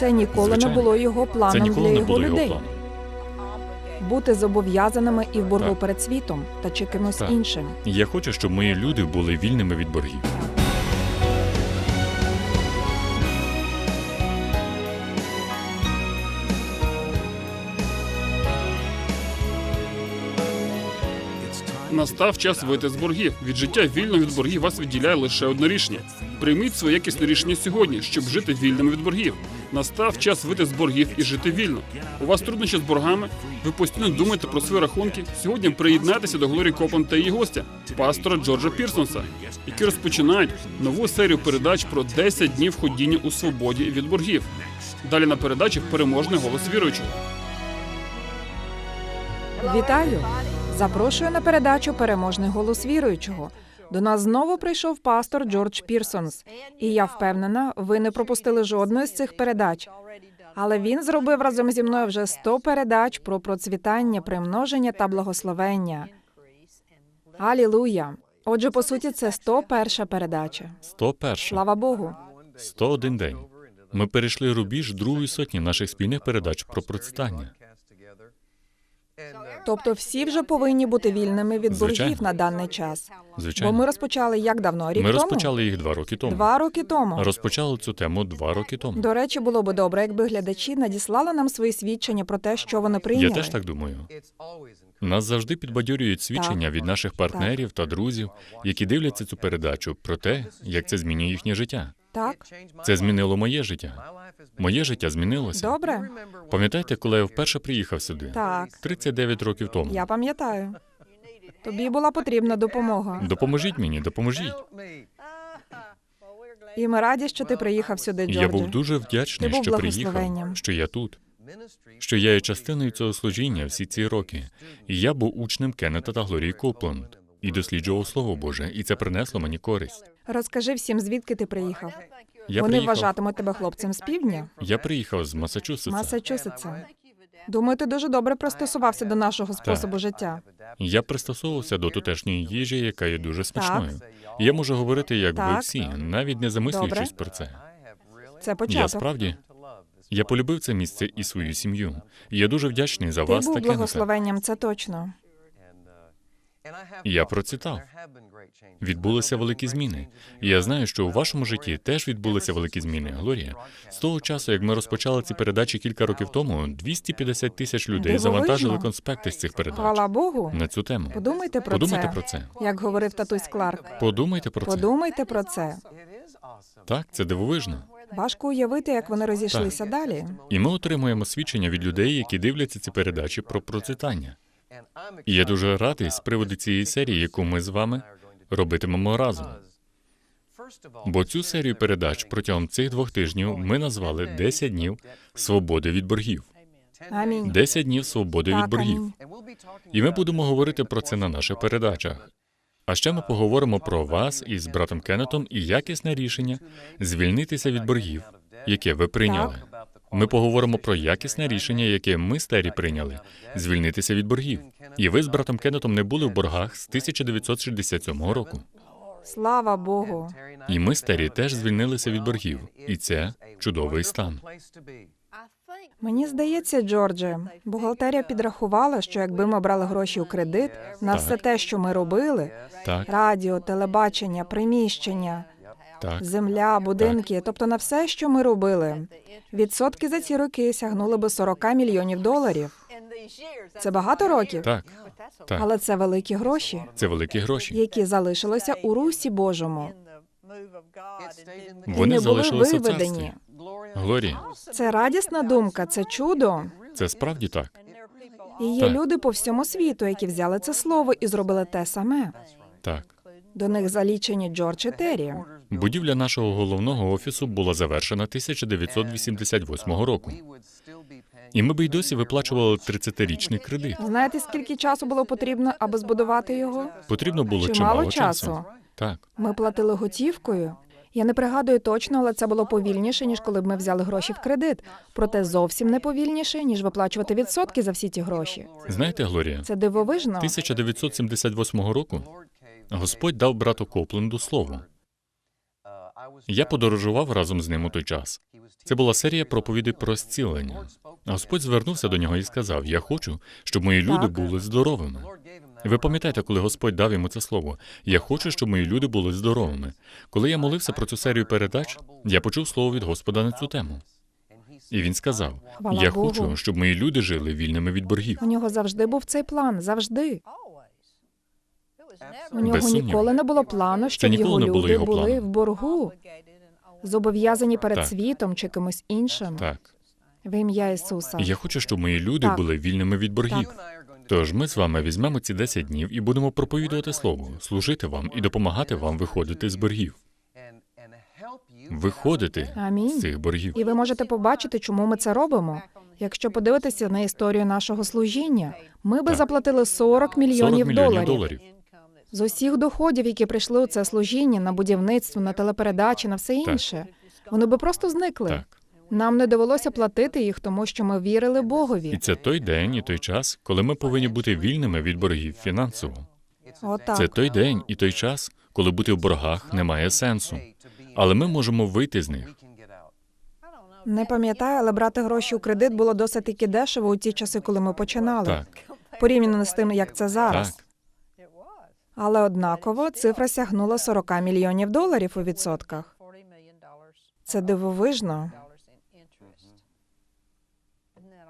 Це ніколи не було його Це планом ніколи для не його було його людей. планом. Бути зобов'язаними і в боргу Так. перед світом та чи кимось Так. іншим. Я хочу, щоб мої люди були вільними від боргів. Настав час вийти з боргів. Від життя вільно від боргів вас відділяє лише одне рішення. Прийміть своє якісне рішення сьогодні, щоб жити вільними від боргів. Настав час вийти з боргів і жити вільно. У вас труднощі з боргами. Ви постійно думаєте про свої рахунки. Сьогодні приєднайтеся до Глорі Копан та її гостя, пастора Джорджа Пірсонса, які розпочинають нову серію передач про 10 днів ходіння у свободі від боргів. Далі на передачі переможний голос віруючого. Вітаю! Запрошую на передачу Переможний голос віруючого. До нас знову прийшов пастор Джордж Пірсонс, і я впевнена, ви не пропустили жодної з цих передач. Але він зробив разом зі мною вже 100 передач про процвітання, примноження та благословення. Алілуя! Отже, по суті, це 101 передача. 101. Слава Богу! 101 день. Ми перейшли рубіж другої сотні наших спільних передач про процвітання. Тобто всі вже повинні бути вільними від Звичайно. боргів на даний час. Бо Звичайно, ми розпочали як давно? Рік ми тому? розпочали їх два роки тому. Два роки тому. Розпочали цю тему два роки тому. До речі, було би добре, якби глядачі надіслали нам свої свідчення про те, що вони прийняли. Я теж так думаю. Нас завжди підбадьорюють свідчення від наших партнерів та друзів, які дивляться цю передачу про те, як це змінює їхнє життя. Так, Це змінило моє життя. Моє життя змінилося. добре. Пам'ятаєте, коли я вперше приїхав сюди? Так, 39 років тому. я пам'ятаю. Тобі була потрібна допомога. Допоможіть мені, допоможіть. І ми раді, що ти приїхав сюди, Джордже. Я був дуже вдячний, Ти був що приїхав, що я тут, що я є частиною цього служіння всі ці роки. І я був учнем Кеннета та Глорії Копланд і досліджував Слово Боже, і це принесло мені користь. Розкажи всім, звідки ти приїхав. Я Вони приїхав, вважатимуть тебе хлопцем з півдня, я приїхав з Масачусетса. Масачусетса. Думаю, ти дуже добре пристосувався до нашого способу життя. Я пристосовувався до тутешньої їжі, яка є дуже смачною. І я можу говорити, як ви всі, навіть не замислюючись Добре. про це. Це Я початок. справді я полюбив це місце і свою сім'ю. Я дуже вдячний за Ти вас був благословенням, це точно. Я процвітав. Відбулися великі зміни. І я знаю, що у вашому житті теж відбулися великі зміни. Глорія, з того часу, як ми розпочали ці передачі кілька років тому, 250 тисяч людей Дивовижно. завантажили конспекти з цих передач Хвала Богу. на цю тему. Подумайте про Подумайте це. про це. Як говорив татусь Кларк. Подумайте про це. Подумайте про це. Так, це дивовижно. Важко уявити, як вони розійшлися далі. І ми отримуємо свідчення від людей, які дивляться ці передачі про процвітання. Я дуже радий з приводу цієї серії, яку ми з вами робитимемо разом. Бо цю серію передач протягом цих двох тижнів ми назвали «10 днів свободи від боргів. Амінь. 10 днів свободи від боргів. І ми будемо говорити про це на наших передачах. А ще ми поговоримо про вас із братом Кеннетом і якісне рішення звільнитися від боргів, яке ви прийняли. Ми поговоримо про якісне рішення, яке ми з Террі прийняли звільнитися від боргів. І ви з братом Кеннетом не були в боргах з 1967 року. Слава Богу. І ми з Террі теж звільнилися від боргів, і це чудовий стан. Мені здається, Джордже, бухгалтерія підрахувала, що якби ми брали гроші у кредит на Так. все те, що ми робили Так, радіо, телебачення, приміщення, так, земля, будинки, тобто на все, що ми робили, відсотки за ці роки сягнули би 40 мільйонів доларів. Це багато років, так, так. але це великі гроші, Це великі гроші. які залишилися у русі Божому. І Вони не були виведені. Глорія, Це радісна думка, це чудо. це справді так. І є Так. люди по всьому світу, які взяли це слово і зробили те саме. Так. До них залічені Джордж і Террі. Будівля нашого головного офісу була завершена 1988 року. І ми б й досі виплачували 30-річний кредит. Знаєте, скільки часу було потрібно, аби збудувати його? Потрібно було Чимало чимало часу. часу. Так, Ми платили готівкою. Я не пригадую точно, але це було повільніше, ніж коли б ми взяли гроші в кредит. Проте зовсім не повільніше, ніж виплачувати відсотки за всі ті гроші. знаєте, Глорія, Це дивовижно. 1978 року Господь дав брату Копленду слово. Я подорожував разом з ним у той час. Це була серія проповідей про зцілення. Господь звернувся до нього і сказав: Я хочу, щоб мої люди були здоровими. Ви пам'ятаєте, коли Господь дав йому це слово? Я хочу, щоб мої люди були здоровими. Коли я молився про цю серію передач, я почув слово від Господа на цю тему. І він сказав: Я хочу, щоб мої люди жили вільними від боргів. У нього завжди був цей план, завжди. У нього ніколи не було плану, щоб ніколи його не було люди його були плану. в боргу, зобов'язані перед Так. світом чи кимось іншим. Так. В ім'я Ісуса. Я хочу, щоб мої люди Так. були вільними від боргів. Тож ми з вами візьмемо ці 10 днів і будемо проповідувати слово, служити вам і допомагати вам виходити з боргів, виходити Амінь. з цих боргів. І ви можете побачити, чому ми це робимо. Якщо подивитися на історію нашого служіння, ми би Так. заплатили 40 40 мільйонів мільйонів доларів. доларів. З усіх доходів, які прийшли у це служіння на будівництво, на телепередачі, на все інше. Вони би просто зникли. Так. Нам не довелося платити їх, тому що ми вірили Богові. І це той день і той час, коли ми повинні бути вільними від боргів фінансово. Отак. Це той день і той час, коли бути в боргах не має сенсу. Але ми можемо вийти з них. Не пам'ятаю, але брати гроші у кредит було досить таки дешево у ті часи, коли ми починали. Так, Порівняно з тим, як це зараз. так. Але однаково цифра сягнула 40 мільйонів доларів у відсотках. Це дивовижно.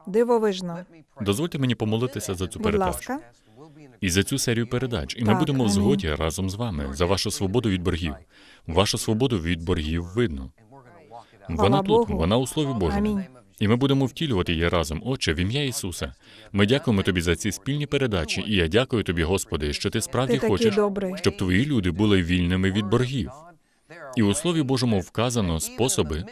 Дивовижно. Дозвольте мені помолитися за цю Будь передачу ласка. і за цю серію передач. І ми будемо в згоді разом з вами за вашу свободу від боргів. Вашу свободу від боргів видно. Вона тут, Богу. вона у Слові Божому. Амінь. І ми будемо втілювати її разом. Отче, в ім'я Ісуса. Ми дякуємо тобі за ці спільні передачі, і я дякую тобі, Господи, що ти справді Ти хочеш, добрий. щоб твої люди були вільними від боргів. І у Слові Божому вказано способи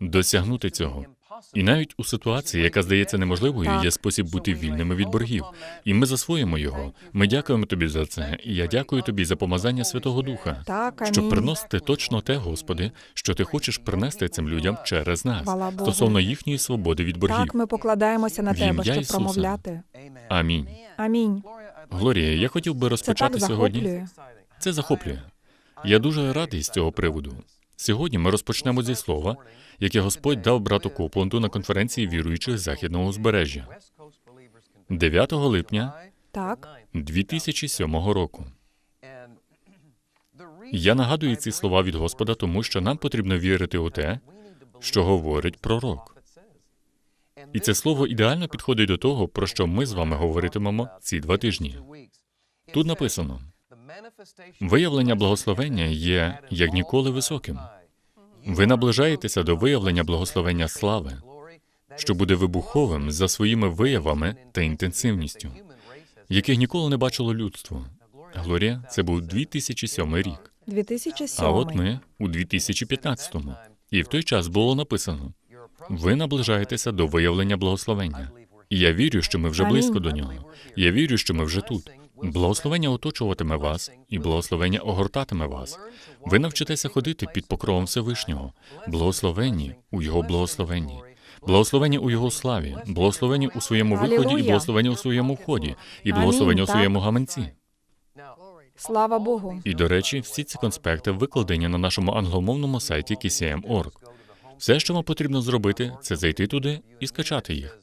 досягнути цього. І навіть у ситуації, яка здається неможливою, є спосіб бути вільними від боргів. І ми засвоїмо його. Ми дякуємо тобі за це. І я дякую тобі за помазання Святого Духа, Так, щоб приносити точно те, Господи, що ти хочеш принести цим людям через нас стосовно їхньої свободи від боргів. Так, ми покладаємося на тебе, щоб Ісуса. промовляти. Амінь. Амінь. Глорія, я хотів би Це розпочати так сьогодні. Це захоплює. Я дуже радий з цього приводу. Сьогодні ми розпочнемо зі слова, яке Господь дав брату Копланду на конференції віруючих західного узбережжя 9 липня Так, 2007 року. Я нагадую ці слова від Господа, тому що нам потрібно вірити у те, що говорить пророк. І це слово ідеально підходить до того, про що ми з вами говоритимемо ці два тижні. Тут написано: виявлення благословення є як ніколи високим. Ви наближаєтеся до виявлення благословення слави, що буде вибуховим за своїми виявами та інтенсивністю, яких ніколи не бачило людство. Глорія, це був 2007 рік. 2007. А от ми у 2015-му. І в той час було написано: ви наближаєтеся до виявлення благословення. І я вірю, що ми вже близько до нього. Я вірю, що ми вже тут. Благословення оточуватиме вас, і благословення огортатиме вас. Ви навчитеся ходити під покровом Всевишнього, благословенні у його благословенні. Благословення у його славі, благословення у своєму виході і Алілуя. благословення у своєму вході, і Амінь, благословення у своєму гаманці. Слава Богу. І до речі, всі ці конспекти викладені на нашому англомовному сайті KCM.org. Все, що вам потрібно зробити, це зайти туди і скачати їх.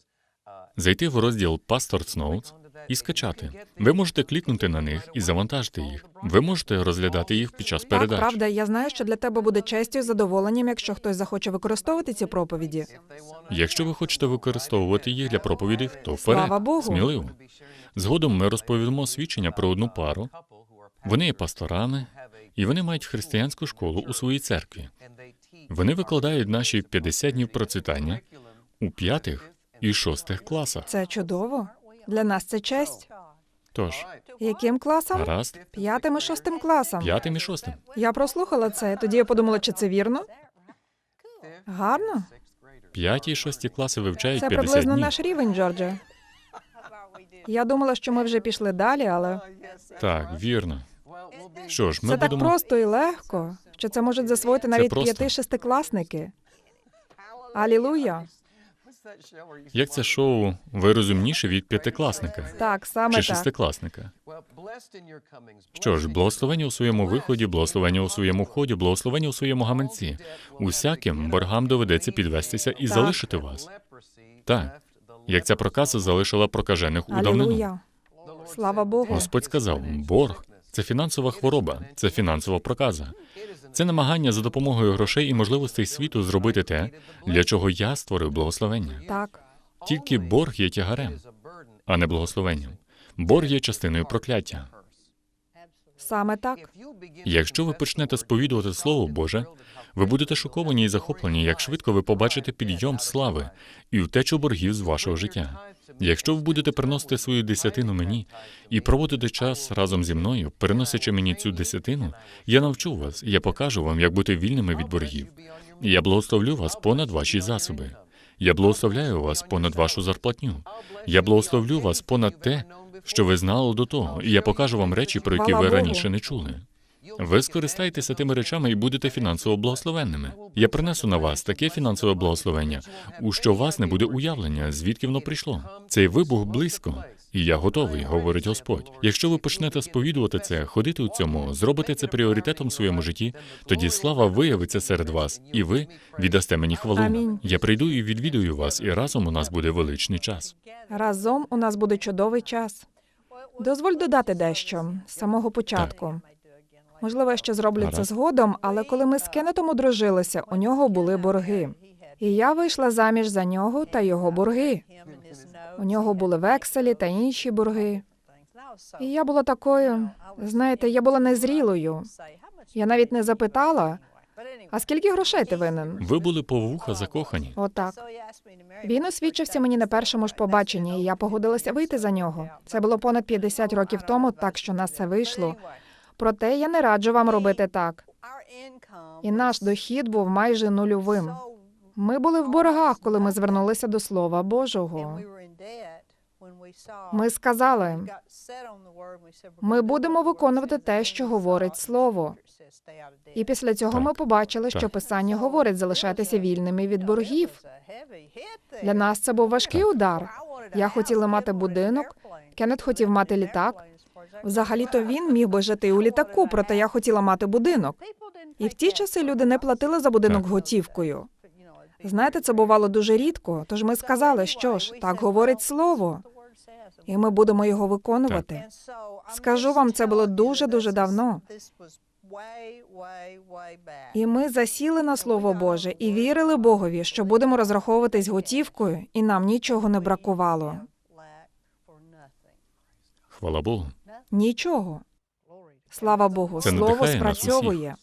Зайти в розділ Pastor's Notes і скачати. Ви можете клікнути на них і завантажити їх. Ви можете розглядати їх під час Так, правда, я знаю, що для тебе буде честю і задоволенням, якщо хтось захоче використовувати ці проповіді. Якщо ви хочете використовувати їх для проповідей, то Слава вперед, Богу. сміливо. Згодом ми розповімо свідчення про одну пару. Вони є пасторами, і вони мають християнську школу у своїй церкві. Вони викладають наші 50 днів процвітання у п'ятих і шостих класах. Це чудово. Для нас це честь. Тож, Яким класом? гаразд, П'ятим і шостим класом. п'ятим і шостим. Я прослухала це. Тоді я подумала, чи це вірно. Гарно. П'яті і шості класи вивчають Це 50 приблизно днів. наш рівень, Джордже. Я думала, що ми вже пішли далі, але Так, вірно. Що ж, ми це так будемо просто і легко, що це можуть засвоїти навіть просто. п'яти-шестикласники. Алілуя. Як це шоу ви розумніше від п'ятикласника Так, саме чи так. шестикласника? Що ж, благословення у своєму виході, благословення у своєму вході, благословення у своєму гаманці. Усяким боргам доведеться підвестися і Так. залишити вас. Так, як ця проказа залишила прокажених у давнину. Слава Богу. Господь сказав: борг це фінансова хвороба, це фінансова проказа. Це намагання за допомогою грошей і можливостей світу зробити те, для чого я створив благословення. Так, Тільки борг є тягарем, а не благословенням. Борг є частиною прокляття. Саме так. Якщо ви почнете сповідувати Слово Боже, ви будете шоковані і захоплені, як швидко ви побачите підйом слави і втечу боргів з вашого життя. Якщо ви будете приносити свою десятину мені і проводити час разом зі мною, переносячи мені цю десятину, я навчу вас, я покажу вам, як бути вільними від боргів. Я благословлю вас понад ваші засоби. Я благословляю вас понад вашу зарплатню. Я благословлю вас понад те, що ви знали до того, і я покажу вам речі, про які ви раніше не чули. Ви скористаєтеся тими речами і будете фінансово благословенними. Я принесу на вас таке фінансове благословення, у що у вас не буде уявлення, звідки воно прийшло. Цей вибух близько, і я готовий, говорить Господь. Якщо ви почнете сповідувати це, ходити у цьому, зробите це пріоритетом в своєму житті, тоді слава виявиться серед вас, і ви віддасте мені хвалу. Амінь. Я прийду і відвідую вас, і разом у нас буде величний час. Разом у нас буде чудовий час. Дозволь додати дещо з самого початку. Можливо, я ще зроблю це згодом, але коли ми з Кеннетом одружилися, у нього були борги. І я вийшла заміж за нього та його борги. У нього були векселі та інші борги. І я була такою, знаєте, я була незрілою. Я навіть не запитала, а скільки грошей ти винен? Ви були по вуха закохані. Отак. Він освідчився мені на першому ж побаченні, і я погодилася вийти за нього. Це було понад 50 років тому, так що нас це вийшло. Проте я не раджу вам робити так. І наш дохід був майже нульовим. Ми були в боргах, коли ми звернулися до Слова Божого. Ми сказали, ми будемо виконувати те, що говорить Слово. І після цього ми побачили, що Писання говорить залишатися вільними від боргів. Для нас це був важкий удар. Я хотіла мати будинок, Кеннет хотів мати літак. Взагалі-то він міг би жити у літаку, проте я хотіла мати будинок. І в ті часи люди не платили за будинок готівкою. Знаєте, це бувало дуже рідко. Тож ми сказали, що ж, так говорить слово, і ми будемо його виконувати. Скажу вам, це було дуже дуже давно. І ми засіли на слово Боже і вірили Богові, що будемо розраховуватись готівкою, і нам нічого не бракувало. Хвала Богу. Нічого. Слава Богу, Це слово спрацьовує.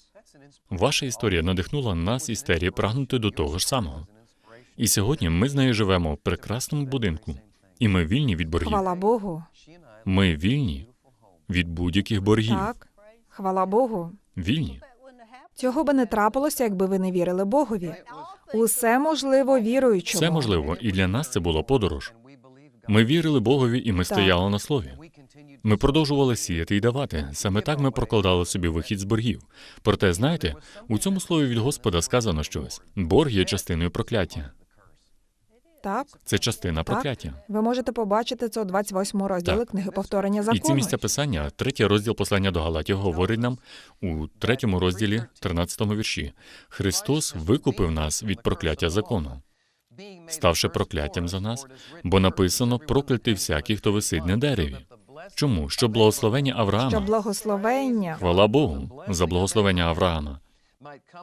Ваша історія надихнула нас істерії прагнути до того ж самого. І сьогодні ми з нею живемо в прекрасному будинку, і ми вільні від боргів. Хвала Богу. Ми вільні від будь-яких боргів. Так, хвала Богу. Вільні. Цього би не трапилося, якби ви не вірили Богові. Усе можливо віруючому. Все можливо, і для нас це була подорож. Ми вірили Богові, і ми стояли на слові. Ми продовжували сіяти і давати. Саме так ми прокладали собі вихід з боргів. Проте, знаєте, у цьому слові від Господа сказано щось: борг є частиною прокляття. Так, Це частина прокляття. ви можете побачити це у 28 розділі Так. книги повторення І ці місця писання, третій розділ послання до Галатів говорить нам у третьому розділі, 13 вірші. Христос викупив нас від прокляття закону, ставши прокляттям за нас, бо написано проклятий всякий, хто висить на дереві. Чому? Щоб благословення Що Авраама, благословення хвала Богу, за благословення Авраама,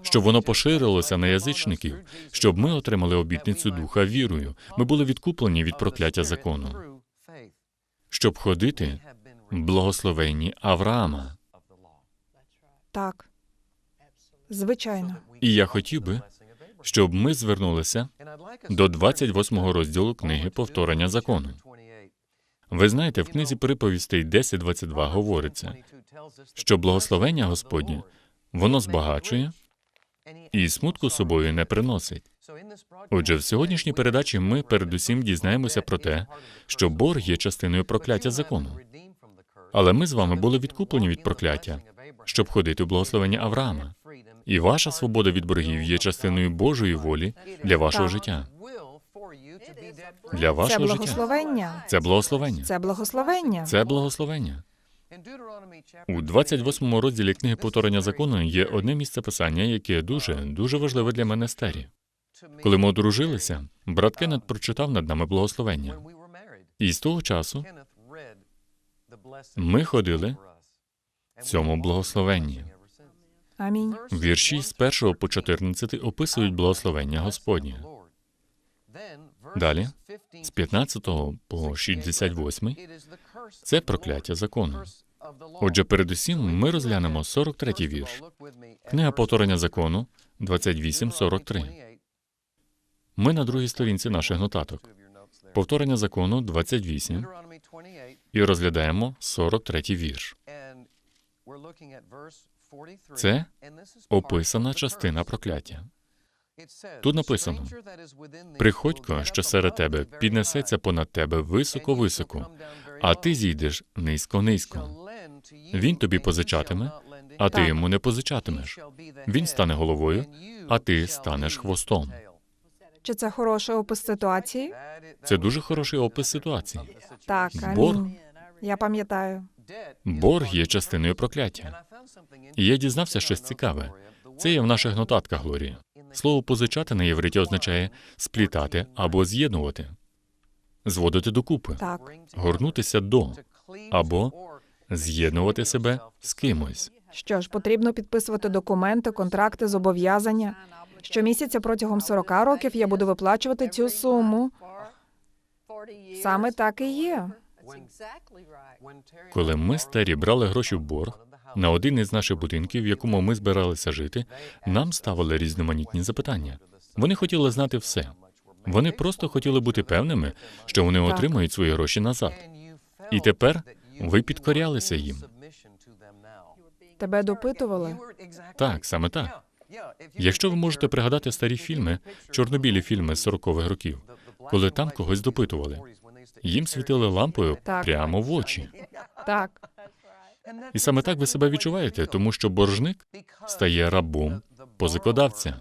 щоб воно поширилося на язичників, щоб ми отримали обітницю духа вірою. Ми були відкуплені від прокляття закону, щоб ходити в благословенні Авраама. так. Звичайно. І я хотів би, щоб ми звернулися до 28 розділу книги повторення закону. Ви знаєте, в книзі приповістей 10.22 говориться, що благословення Господнє воно збагачує і смутку собою не приносить. Отже, в сьогоднішній передачі ми передусім дізнаємося про те, що борг є частиною прокляття закону. Але ми з вами були відкуплені від прокляття, щоб ходити у благословення Авраама. І ваша свобода від боргів є частиною Божої волі для вашого життя. Для Це вашого життя. благословення. Це благословення. Це благословення. Це благословення. У 28 розділі книги повторення закону є одне місце писання, яке дуже дуже важливе для мене старі. Коли ми одружилися, брат Кеннет прочитав над нами благословення. І з того часу ми ходили в цьому благословенні. Амінь. Вірші з 1 по 14 описують благословення Господнє. Далі, з 15 по 68 це прокляття закону. Отже, передусім ми розглянемо 43 вірш. Книга повторення закону 28.43. Ми на другій сторінці наших нотаток. Повторення закону 28 і розглядаємо 43 вірш. Це описана частина прокляття. Тут написано: Приходько, що серед тебе піднесеться понад тебе високо-високо, а ти зійдеш низько-низько. Він тобі позичатиме, а ти йому не позичатимеш. Він стане головою, а ти станеш хвостом. Чи це хороший опис ситуації? Це дуже хороший опис ситуації. Так, Борг. амінь. Я пам'ятаю. Борг є частиною прокляття. І я дізнався щось цікаве. Це є в наших нотатках, Глорія. Слово позичати на євриті означає сплітати або з'єднувати, зводити докупи, Так. горнутися до або з'єднувати себе з кимось. Що ж, потрібно підписувати документи, контракти, зобов'язання. Щомісяця протягом 40 років я буду виплачувати цю суму. Саме так і є. Коли ми старі брали гроші в борг на один із наших будинків, в якому ми збиралися жити, нам ставили різноманітні запитання. Вони хотіли знати все. Вони просто хотіли бути певними, що вони Так. отримають свої гроші назад. І тепер ви підкорялися їм. Тебе допитували. Так, саме так. Якщо ви можете пригадати старі фільми, чорнобілі фільми з 40-х років, коли там когось допитували, їм світили лампою Так. прямо в очі. Так, І саме так ви себе відчуваєте, тому що боржник стає рабом позикодавця.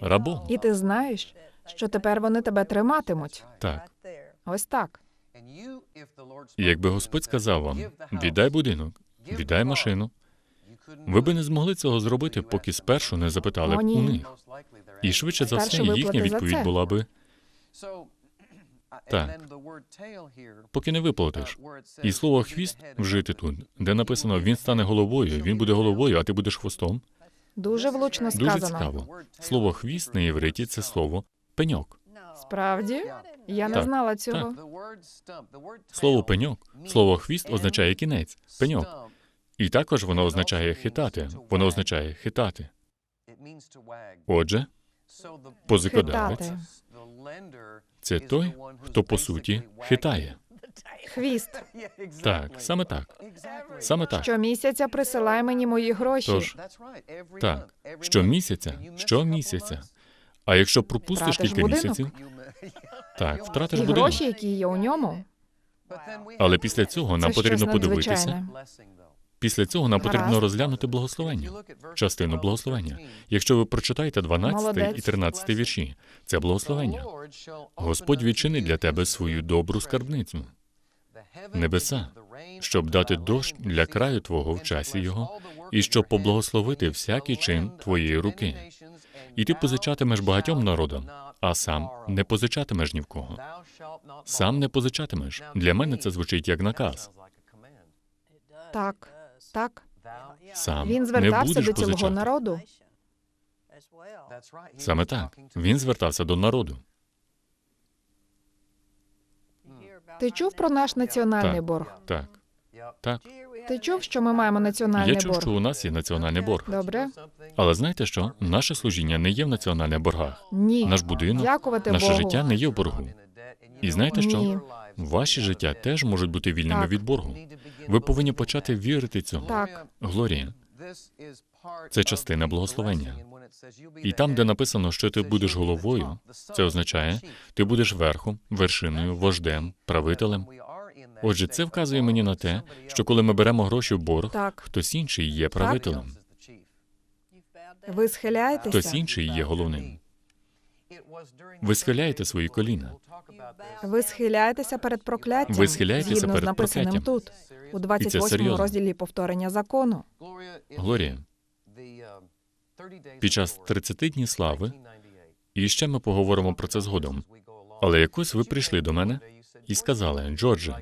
Рабом. і ти знаєш, що тепер вони тебе триматимуть. Так. Ось так. І якби Господь сказав вам: віддай будинок, віддай машину, ви би не змогли цього зробити, поки спершу не запитали б у них. І швидше за все, їхня відповідь була би: Так. поки не виплатиш. І слово хвіст вжити тут, де написано він стане головою, він буде головою, а ти будеш хвостом. Дуже влучно Дуже цікаво. Слово хвіст на євриті це слово пеньок. Справді? Я не Так, знала цього. Слово пеньок, слово хвіст означає кінець, пеньок. І також воно означає хитати. Воно означає хитати. Отже, позикодавець Хитати. Це той, хто по суті хитає. Хвіст. Так, саме так. Саме так. Щомісяця присилай мені мої гроші. Тож, так, щомісяця, щомісяця. А якщо пропустиш Втратиш кілька будинок. місяців, так, втратиш І будинок. гроші, які є у ньому. Але після цього нам Це потрібно щось подивитися. надзвичайне. Після цього нам Гаразд. потрібно розглянути благословення, частину благословення. Якщо ви прочитаєте 12 і Молодець. 13 вірші, це благословення. Господь відчинить для тебе свою добру скарбницю, небеса, щоб дати дощ для краю твого в часі його, і щоб поблагословити всякий чин твоєї руки. І ти позичатимеш багатьом народам, а сам не позичатимеш ні в кого. Сам не позичатимеш. Для мене це звучить як наказ. Так, так. Сам Він не звертався будеш до цілого позичати. народу. Саме так. Він звертався до народу. Ти чув про наш національний Так. борг? Так, так. Ти чув, що ми маємо національний Я чув, борг? що у нас є національний борг. Добре? Але знаєте що? Наше служіння не є в національних боргах. Ні. Наш будинок, Дякувати наше Богу. життя не є в боргу. І знаєте Ні. що? Ваші життя теж можуть бути вільними Так. від боргу. Ви повинні почати вірити цьому. Так. Глорія, це частина благословення. І там, де написано, що ти будеш головою, це означає, ти будеш верхом, вершиною, вождем, правителем. Отже, це вказує мені на те, що коли ми беремо гроші в борг, Так. хтось інший є правителем, Ви схиляєтеся? хтось інший є головним. Ви схиляєте свої коліна. Ви схиляєтеся перед прокляттям. Ви схиляєтеся згідно перед з написаним прокляттям. тут, у 28 серйозно. розділі повторення закону. Глорія, під час 30 днів слави, і ще ми поговоримо про це згодом. Але якось ви прийшли до мене і сказали, Джордже,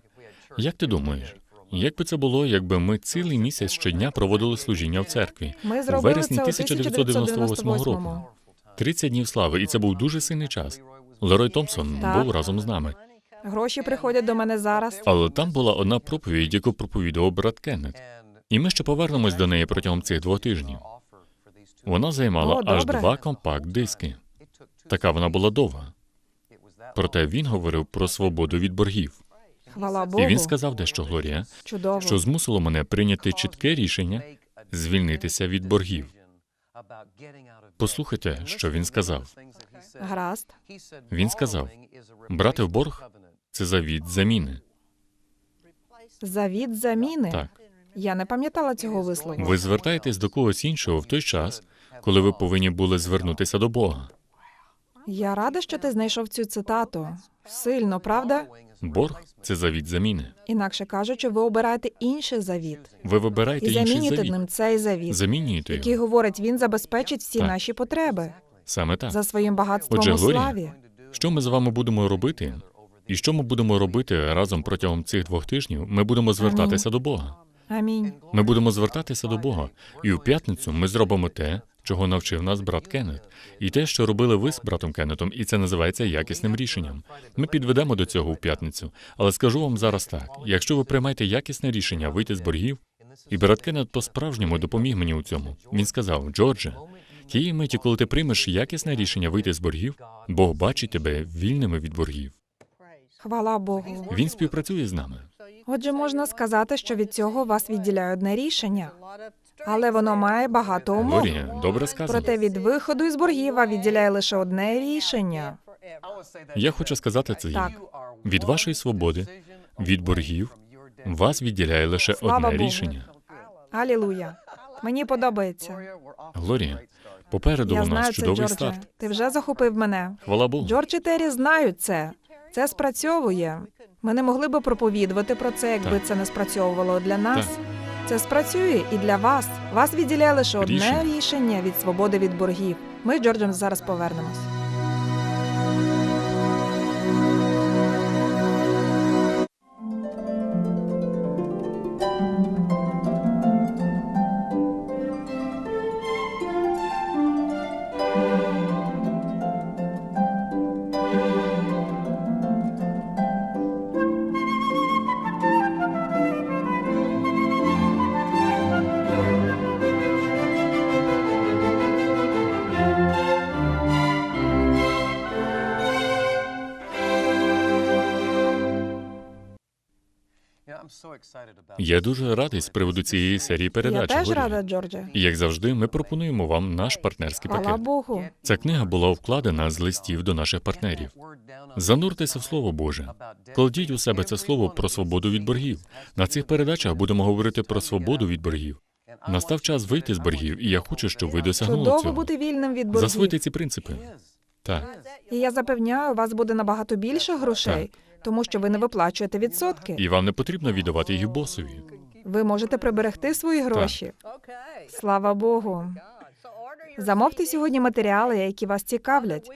як ти думаєш, як би це було, якби ми цілий місяць щодня проводили служіння в церкві Ми у вересні це у 1998 року? 1998 30 днів слави, і це був дуже сильний час. Лерой Томпсон Так. був разом з нами. Гроші приходять до мене зараз. Але там була одна проповідь, яку проповідував брат Кеннет. І ми ще повернемось до неї протягом цих двох тижнів. Вона займала О, аж добре. два компакт-диски. Така вона була довга. Проте він говорив про свободу від боргів. Хвала Богу. І він сказав дещо, Глорія, Чудово. що змусило мене прийняти чітке рішення звільнитися від боргів. Послухайте, що він сказав. Гаразд. Він сказав, брати в борг це завід заміни. Завід заміни. Так, Я не пам'ятала цього вислову. ви звертаєтесь до когось іншого в той час, коли ви повинні були звернутися до Бога. Я рада, що ти знайшов цю цитату. Сильно, правда? Борг це завід заміни. Інакше кажучи, ви обираєте інший завіт Ви вибираєте і інший замінюєте завіт, ним цей завіт, замінюєте який його. говорить, він забезпечить всі Так. наші потреби Саме так. за своїм багатством Отже, у Глорія, славі. Що ми з вами будемо робити? І що ми будемо робити разом протягом цих двох тижнів? Ми будемо звертатися до Бога. Амінь. Ми будемо звертатися до Бога. І у п'ятницю ми зробимо те, чого навчив нас брат Кеннет, і те, що робили ви з братом Кеннетом, і це називається якісним рішенням. Ми підведемо до цього у п'ятницю. Але скажу вам зараз так: якщо ви приймаєте якісне рішення вийти з боргів, і брат Кеннет по-справжньому допоміг мені у цьому. Він сказав: Джордже, тієї миті, коли ти приймеш якісне рішення вийти з боргів, Бог бачить тебе вільними від боргів. Хвала Богу. Він співпрацює з нами. Отже, можна сказати, що від цього вас відділяє одне рішення, але воно має багато умов. Глорія, добре сказано. Проте від виходу із боргів вас відділяє лише одне рішення. Я хочу сказати це їм. Так. Від вашої свободи, від боргів, вас відділяє лише Слава одне Богу. рішення. Алілуя. Мені подобається. Глорія, попереду Я у нас це, чудовий Джордже. старт. Ти вже захопив мене. Хвала Богу. Джордж і Террі знають це. Це спрацьовує. Ми не могли би проповідувати про це, якби Так. це не спрацьовувало для нас. Так. Це спрацює і для вас. Вас відділяє лише одне Рішення. від свободи від боргів. Ми з Джорджем зараз повернемось. Я дуже радий з приводу цієї серії Я передач. теж Глорія. рада, Джордже. І як завжди, ми пропонуємо вам наш партнерський Хвала пакет. Богу. Ця книга була вкладена з листів до наших партнерів. Зануртеся в Слово Боже. Кладіть у себе це слово про свободу від боргів. На цих передачах будемо говорити про свободу від боргів. Настав час вийти з боргів, і я хочу, щоб ви досягнули Чудово цього. бути вільним від боргів. Засвойте ці принципи. Так, І я запевняю, у вас буде набагато більше грошей, тому що ви не виплачуєте відсотки. і вам не потрібно віддавати їх босові. Ви можете приберегти свої гроші. Слава Богу. Замовте сьогодні матеріали, які вас цікавлять.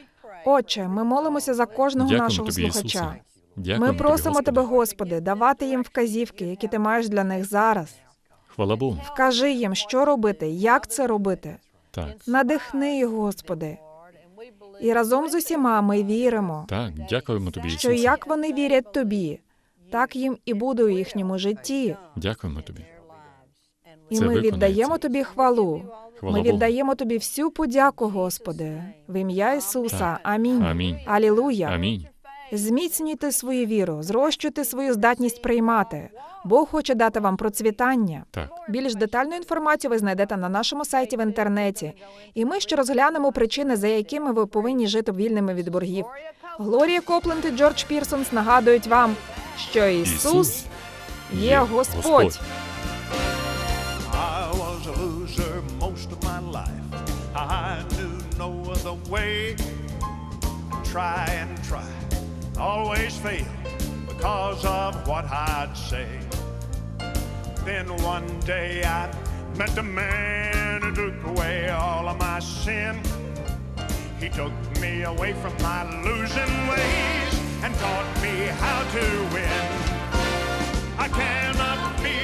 Отче, ми молимося за кожного Дякуємо нашого тобі, слухача. Ісусе. Дякуємо Ми тобі, просимо Господи. тебе, Господи, давати їм вказівки, які ти маєш для них зараз. Хвала Богу. Вкажи їм, що робити, як це робити. Так, Надихни їх, Господи. І разом з усіма ми віримо, так, дякуємо тобі, що Ісусе. як вони вірять тобі, так їм і буде у їхньому житті. Дякуємо тобі. І Це ми виконається. віддаємо тобі хвалу. Хвала Ми Богу. віддаємо тобі всю подяку, Господи, в ім'я Ісуса. Амінь. Амінь. Алілуя. Амінь. Зміцнюйте свою віру, зрощуйте свою здатність приймати. Бог хоче дати вам процвітання. Так. Більш детальну інформацію ви знайдете на нашому сайті в інтернеті, і ми ще розглянемо причини, за якими ви повинні жити вільними від боргів. Глорія Копленд і Джордж Пірсонс нагадують вам, що Ісус є Господь. Try and try. always failed because of what I'd say. Then one day I met the man who took away all of my sin. He took me away from my losing ways and taught me how to win. I cannot be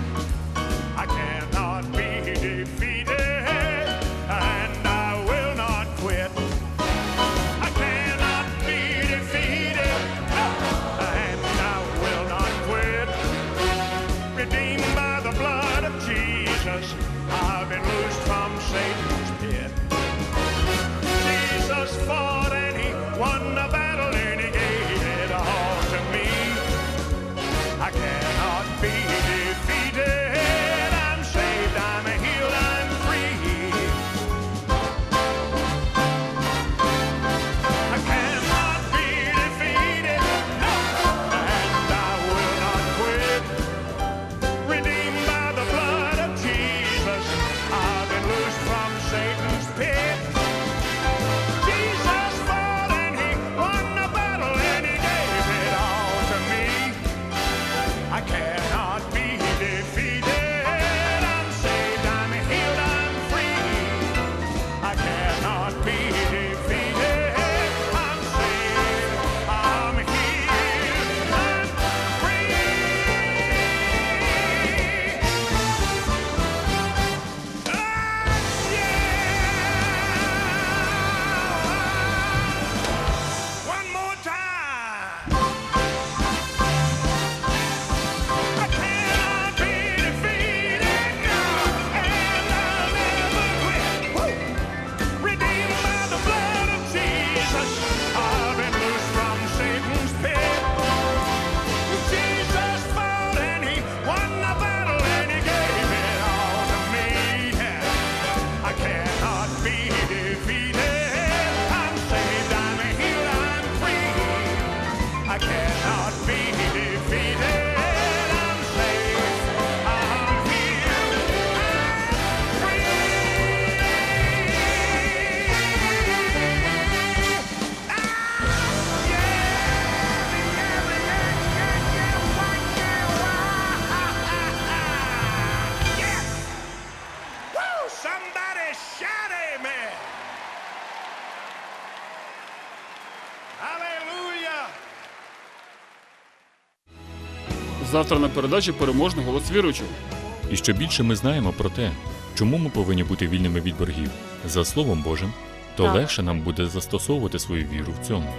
I've завтра на передачі переможний голос віруючого. І що більше ми знаємо про те, чому ми повинні бути вільними від боргів за Словом Божим, то так. легше нам буде застосовувати свою віру в цьому.